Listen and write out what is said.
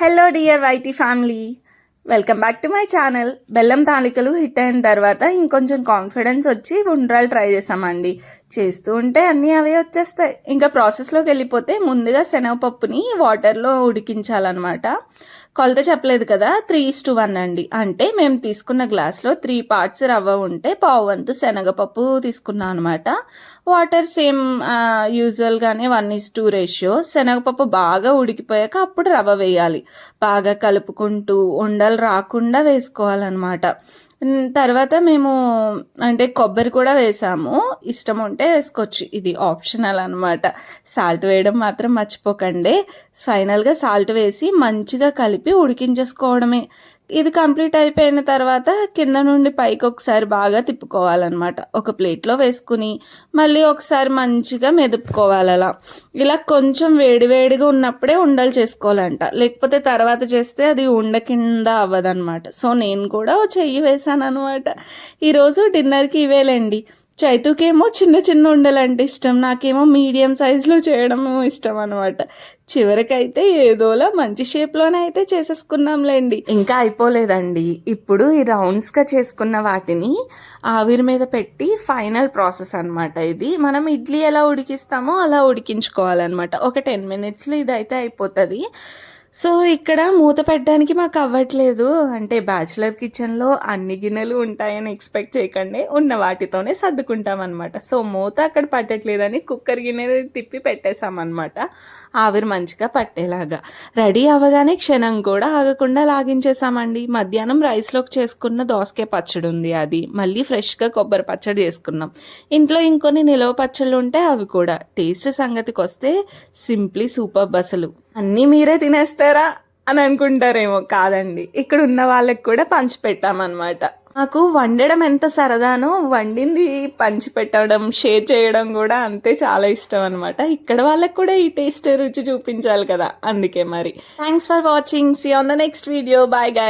Hello, dear YT family. Welcome back to my channel. బెల్లం తాలికలు hit అయిన తర్వాత ఇంకొంచెం కాన్ఫిడెన్స్ వచ్చి ఉండ్రాలు ట్రై చేసామండి. చేస్తూ ఉంటే అన్నీ అవే వచ్చేస్తాయి. ఇంకా ప్రాసెస్లోకి వెళ్ళిపోతే ముందుగా శనగపప్పుని వాటర్లో ఉడికించాలన్నమాట. కొలత చెప్పలేదు కదా త్రీ ఇస్ టు వన్ అండి. అంటే మేము తీసుకున్న గ్లాస్లో త్రీ పార్ట్స్ రవ్వ ఉంటే పావు వంతు శనగపప్పు తీసుకున్నాం అనమాట వాటర్ సేమ్ యూజువల్గానే వన్ ఇస్ టూ రేషియో శనగపప్పు బాగా ఉడికిపోయాక అప్పుడు రవ్వ వేయాలి. బాగా కలుపుకుంటూ ఉండలు రాకుండా వేసుకోవాలన్నమాట. తర్వాత మేము అంటే కొబ్బరి కూడా వేసాము. ఇష్టం ఉంటే వేసుకోవచ్చు. ఇది ఆప్షనల్ అనమాట సాల్ట్ వేయడం మాత్రం మర్చిపోకండి. ఫైనల్గా సాల్ట్ వేసి మంచిగా కలిపి ఉడికించేసుకోవడమే. ఇది కంప్లీట్ అయిపోయిన తర్వాత కింద నుండి పైకి ఒకసారి బాగా తిప్పుకోవాలన్నమాట. ఒక ప్లేట్లో వేసుకుని మళ్ళీ ఒకసారి మంచిగా మెదుపుకోవాలి అలా. ఇలా కొంచెం వేడివేడిగా ఉన్నప్పుడే ఉండలు చేసుకోవాలంట. లేకపోతే తర్వాత చేస్తే అది ఉండ కింద అవ్వదన్నమాట. సో నేను కూడా చెయ్యి వేసాను. అనమాట ఈరోజు డిన్నర్కి ఇవేలేండి. చైతుకేమో చిన్న చిన్న ఉండలంటే ఇష్టం నాకేమో మీడియం సైజులో చేయడం ఇష్టం అనమాట చివరికైతే ఏదోలా మంచి షేప్లోనే అయితే చేసేసుకున్నాంలేండి. ఇంకా అయిపోలేదండి. ఇప్పుడు ఈ రౌండ్స్గా చేసుకున్న వాటిని ఆవిరి మీద పెట్టి ఫైనల్ ప్రాసెస్ అనమాట ఇది. మనం ఇడ్లీ ఎలా ఉడికిస్తామో అలా ఉడికించుకోవాలన్నమాట. ఒక టెన్ మినిట్స్లో ఇదైతే అయిపోతుంది. సో ఇక్కడ మూత పెట్టడానికి మాకు అవ్వట్లేదు. అంటే బ్యాచిలర్ కిచెన్లో అన్ని గిన్నెలు ఉంటాయని ఎక్స్పెక్ట్ చేయకండి. ఉన్న వాటితోనే సర్దుకుంటాం అనమాట సో మూత అక్కడ పట్టట్లేదని కుక్కర్ గిన్నె తిప్పి పెట్టేశామన్నమాట. ఆవిరి మంచిగా పట్టేలాగా. రెడీ అవ్వగానే క్షణం కూడా ఆగకుండా లాగించేసామండి మధ్యాహ్నం రైస్లోకి చేసుకున్న దోసకాయ పచ్చడి ఉంది అది. మళ్ళీ ఫ్రెష్గా కొబ్బరి పచ్చడి చేసుకున్నాం. ఇంట్లో ఇంకొన్ని నిలవ పచ్చళ్ళు ఉంటే అవి కూడా. టేస్ట్ సంగతికి వస్తే సింప్లీ సూపర్ బసలు అన్నీ మీరే తినేస్తారా అని అనుకుంటారేమో కాదండి. ఇక్కడ ఉన్న వాళ్ళకి కూడా పంచి పెట్టామన్నమాట. నాకు వండడం ఎంత సరదానో వండింది పంచి పెట్టడం షేర్ చేయడం కూడా అంతే చాలా ఇష్టం అనమాట ఇక్కడ వాళ్ళకి కూడా ఈ టేస్ట్ రుచి చూపించాలి కదా అందుకే మరి. Thanks for watching see on the next video bye guys